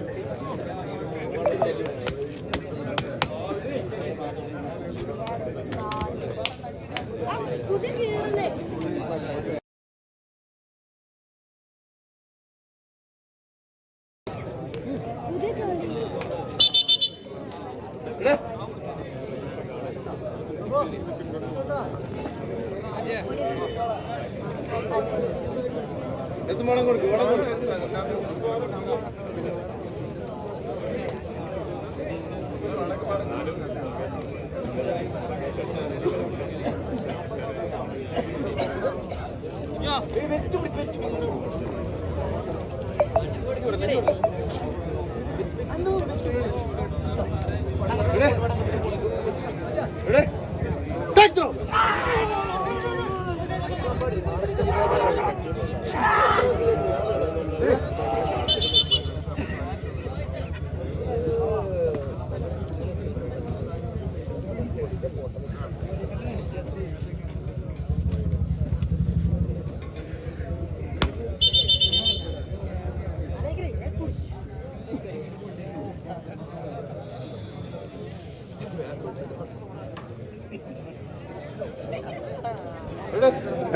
ചോളി വടം കൊടുക്ക് വടം കൊടുക്ക്. Ya, evet.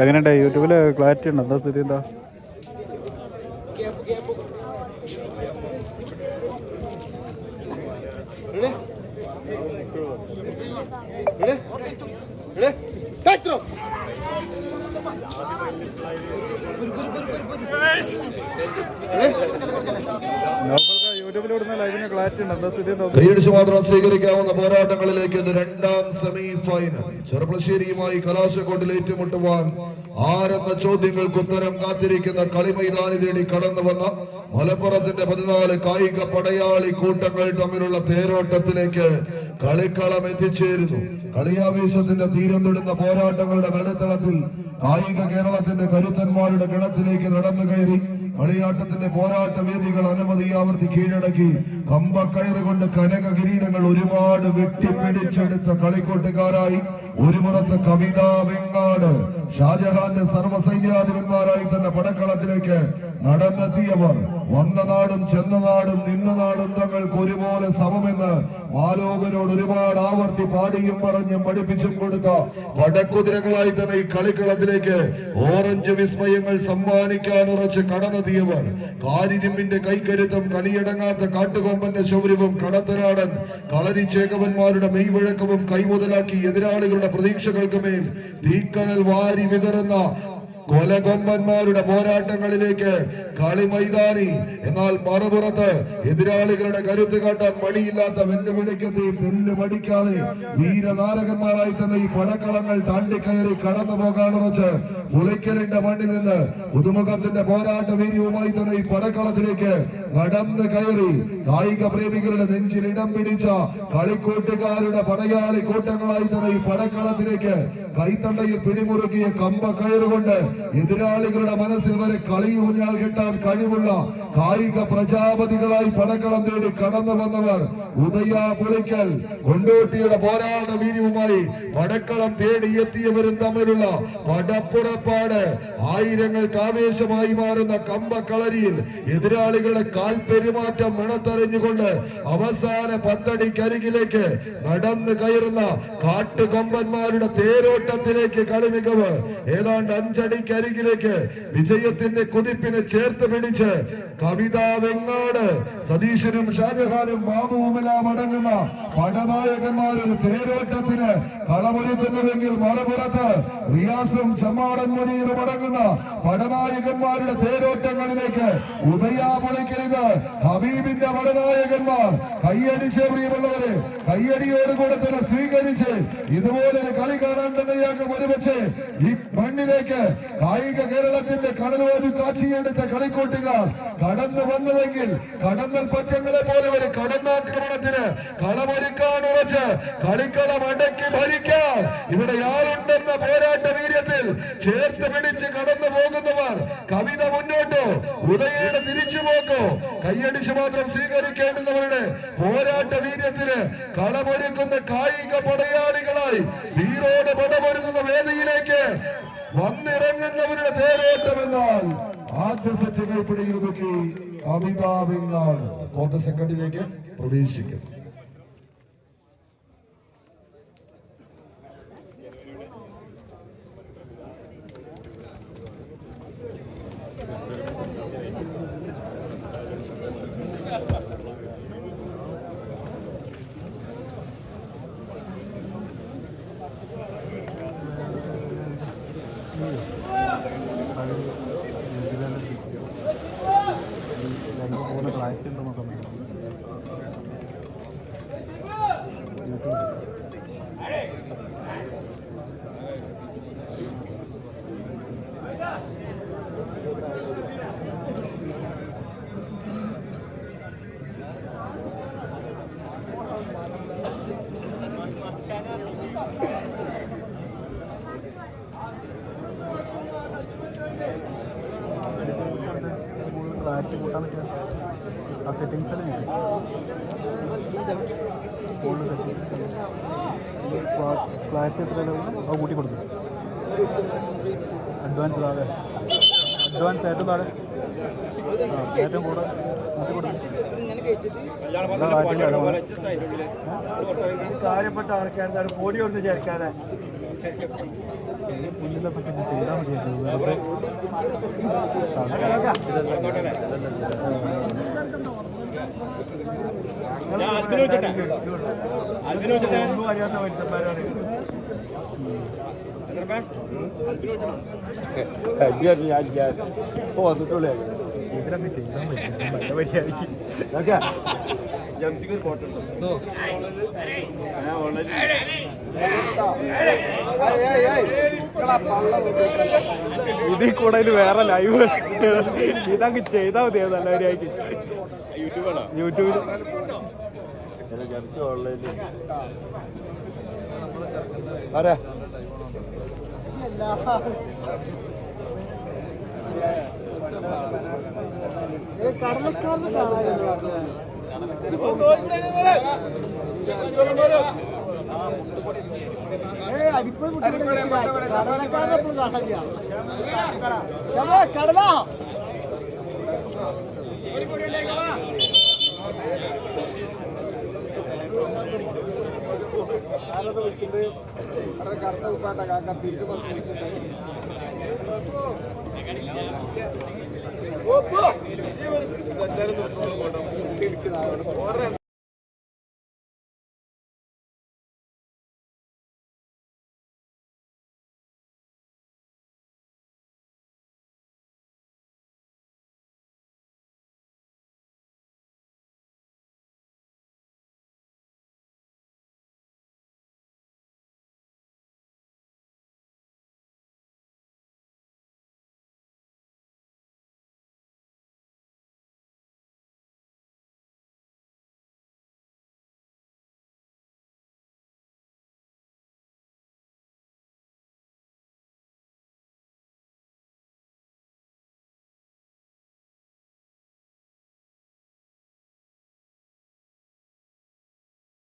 എങ്ങനെയുണ്ട്? യൂട്യൂബിൽ ക്ലാരിറ്റി ഉണ്ടോ? എന്താ സ്ഥിതി? എന്താ നൗഫൽക്ക യൂട്യൂബിൽ വിടുന്ന ലൈവിന് ക്ലാരിറ്റി ഉണ്ട് എന്താ സ്ഥിതി എന്താ കൈയടിച്ച് മാത്രം സ്വീകരിക്കാവുന്ന പോരാട്ടങ്ങളിലേക്ക് ഇത് രണ്ടാം സെമി ഫൈനൽ ചെറുപ്പശ്ശേരിയുമായി കലാശക്കോട്ടിൽ ഏറ്റുമുട്ടുവാൻ ആരെന്ന ചോദ്യങ്ങൾക്ക് ഉത്തരം കാത്തിരിക്കുന്ന കളിമൈതാനി തേടി കടന്നു വന്ന മലപ്പുറത്തിന്റെ പതിനാല് കായിക പടയാളി കൂട്ടങ്ങൾ തമ്മിലുള്ള തേരോട്ടത്തിലേക്ക് കളിക്കളം എത്തിച്ചേരുന്നു. കളിയാവേശത്തിന്റെ തീരം തൊടുന്ന പോരാട്ടങ്ങളുടെ നടുത്തളത്തിൽ കായിക കേരളത്തിന്റെ കരുത്തന്മാരുടെ ഗണത്തിലേക്ക് നടന്നു കയറി കളിയാട്ടത്തിന്റെ പോരാട്ട വേദികൾ അനവധി ആവർത്തി കീഴടക്കി കമ്പക്കയറ് കൊണ്ട് കനക കിരീടങ്ങൾ ഒരുപാട് വെട്ടിപ്പിടിച്ചെടുത്ത കളിക്കൂട്ടുകാരായി ഒരു പുറത്ത് കവിത വെങ്ങാട് ഷാജഹാന്റെ സർവസൈന്യാധിപന്മാരായി തന്നെ പടക്കളത്തിലേക്ക് നടന്നെത്തിയവർ വന്ന നാടും ചെന്ന നാടും നിന്ന നാടും തങ്ങൾക്ക് ഒരുപോലെ സമമെന്ന് ആലോകനോട് ഒരുപാട് ആവർത്തി പാടിയും പറഞ്ഞും പഠിപ്പിച്ചും കൊടുത്ത പടക്കുതിരകളായി തന്നെ ഈ കളിക്കളത്തിലേക്ക് ഓറഞ്ച് വിസ്മയങ്ങൾ സമ്മാനിക്കാൻ ഉറച്ച് കടന്നെത്തിയവർ. കാരിരുമ്പിന്റെ കൈക്കരുത്തം കലിയടങ്ങാത്ത കാട്ടുകൊമ്പന്റെ ശൗര്യവും കടത്തനാടൻ കളരിച്ചേകവന്മാരുടെ മെയ്വഴക്കവും കൈമുതലാക്കി എതിരാളികളുടെ പ്രതീക്ഷകൾക്ക് മേൽ തീക്കനൽ വാരി വിതറുന്ന കൊലകൊമ്പന്മാരുടെ പോരാട്ടങ്ങളിലേക്ക് കളി മൈതാനി എന്നാൽ മറുപുറത്ത് എതിരാളികളുടെ കരുത്ത് കാട്ടാൻ മടിയില്ലാത്ത വെല്ലുവിളിക്കത്തെയും തെല്ല് മടിക്കാതെ വീരനാരകന്മാരായി തന്നെ ഈ പടക്കളങ്ങൾ താണ്ടിക്കയറി കടന്നു പോകാനുറച്ച് പുളിക്കലിന്റെ മണ്ണിൽ നിന്ന് പുതുമുഖത്തിന്റെ പോരാട്ട വീര്യവുമായി തന്നെ ഈ പടക്കളത്തിലേക്ക് നടന്ന് കയറി. കായിക പ്രേമികളുടെ നെഞ്ചിൽ ഇടം പിടിച്ച കളിക്കൂട്ടുകാരുടെ പടയാളി കൂട്ടങ്ങളായി തന്നെ ഈ പടക്കളത്തിലേക്ക് കൈത്തണ്ടയിൽ പിടിമുറുക്കിയ കമ്പ കയറുകൊണ്ട് എതിരാളികളുടെ മനസ്സിൽ വരെ കളിയൂഞ്ഞാൽ കിട്ടാൻ കഴിവുള്ള കായിക പ്രജാപതികളായി പടക്കളം തേടി കടന്നു വന്നവർ ഉദയ പുളിക്കൽ കൊണ്ടോട്ടിയുടെ പോരാട്ട വീര്യവുമായി പടക്കളം തേടി എത്തിയവരും തമ്മിലുള്ള പടപ്പുറപ്പാട് ആയിരങ്ങൾക്ക് ആവേശമായി മാറുന്ന കമ്പക്കളരിയിൽ എതിരാളികളുടെ കാൽ പെരുമാറ്റം മണത്തറിഞ്ഞുകൊണ്ട് അവസാന പത്തടിക്കരികിലേക്ക് നടന്നു കയറുന്ന കാട്ടുകൊമ്പന്മാരുടെ തേരോട്ടത്തിലേക്ക് കളി മികവ് ഏതാണ്ട് അഞ്ചടിക്കരികിലേക്ക് വിജയത്തിന്റെ കുതിപ്പിനെ ചേർത്ത് പിടിച്ച് കവിത വെങ്ങാട് സതീശനും ഷാജഹാനും ബാബുവുമെല്ലാം അടങ്ങുന്ന പടനായകന്മാരുടെ തേരോട്ടത്തിന് കളമൊരുക്കുന്നുവെങ്കിൽ മലപ്പുറത്ത് റിയാസും ചമ്മാടൻ മുനീറും അടങ്ങുന്ന പടനായകന്മാരുടെ തേരോട്ടങ്ങളിലേക്ക് ഉദയാപുളിക്കരുത് ഹബീബിന്റെ പടനായകന്മാർ കയ്യടിച്ച് പ്രിയമുള്ളവരെ കയ്യടിയോടുകൂടെ തന്നെ സ്വീകരിച്ച് ഇതുപോലൊരു കളി കാണാൻ തന്നെയാകും ഒരുപക്ഷെ ഈ മണ്ണിലേക്ക് കായിക കേരളത്തിന്റെ കടലോട് കാച്ചിയെടുത്ത കളിക്കൂട്ടുകാർ കടന്നു വന്നതെങ്കിൽ കടന്നൽ പറ്റങ്ങളെ പോലെ ഒരു കടന്നാക്രമണത്തിന് കളമൊരുക്കാൻ ഉറച്ച് കളിക്കളം അടക്കി ഭരിക്കാൻ. ഇവിടെ ആളുണ്ടെന്ന പോരാട്ട വീര്യത്തിൽ ചേർത്ത് പിടിച്ച് കടന്നു പോകുന്നവർ കവിത മുന്നോട്ടോ ഉദയയുടെ തിരിച്ചു പോക്കോ. കൈയടിച്ച് മാത്രം സ്വീകരിക്കേണ്ടുന്നവരുടെ പോരാട്ട വീര്യത്തിന് കളമൊരുക്കുന്ന കായിക പടയാളികളായി വീരോട് പടമൊരുന്ന വേദിയിലേക്ക് വന്നിറങ്ങുന്നവരുടെ തേരോട്ടമെന്നാൽ ആദ്യ സെറ്റ് കൈപ്പിടിയിൽ നോക്കി കവിതാവിങ്ങാണ് കോർട്ട് സെക്കൻഡിലേക്ക് പ്രവേശിക്കുന്നത് പോലെ ഫ്ലാറ്റ് ഉണ്ടെന്ന് പറഞ്ഞു ഫ്ലാറ്റ് കൂട്ടാൻ പറ്റിയ ആ സെറ്റിങ്സ് അല്ലേ ഫോണിൽ സെറ്റിങ്സ് ഫ്ലാറ്റ് എത്ര അത് കൂട്ടി കൊടുക്കും. അഡ്വാൻസ് താഴെ. അഡ്വാൻസ് ഏറ്റവും താഴെ. ഏറ്റവും കൂടുതൽ കാര്യപ്പെട്ട ആൾക്കാർ പൊടി ഒന്ന് ചേർക്കാതെ. പുല്ലിനെ പറ്റി ചെയ്താൽ മതിയായിരുന്നു വെറുതെ അറിയാത്ത മനുഷ്യന്മാരാണ് ഇതിൽ കൂടെ വേറെ ലൈവ് ഇതങ്ങ് ചെയ്താൽ മതി നല്ല പരിപാടിക്ക് യൂട്യൂബിൽ ആരാ കടലക്കാരനെ ഏ അരിപ്പോഴും കടലക്കാരനെ എപ്പോഴും കാണില്ല കടല കറുത്ത ഉപ്പാട്ട കാക്ക തിരിച്ചു ഓ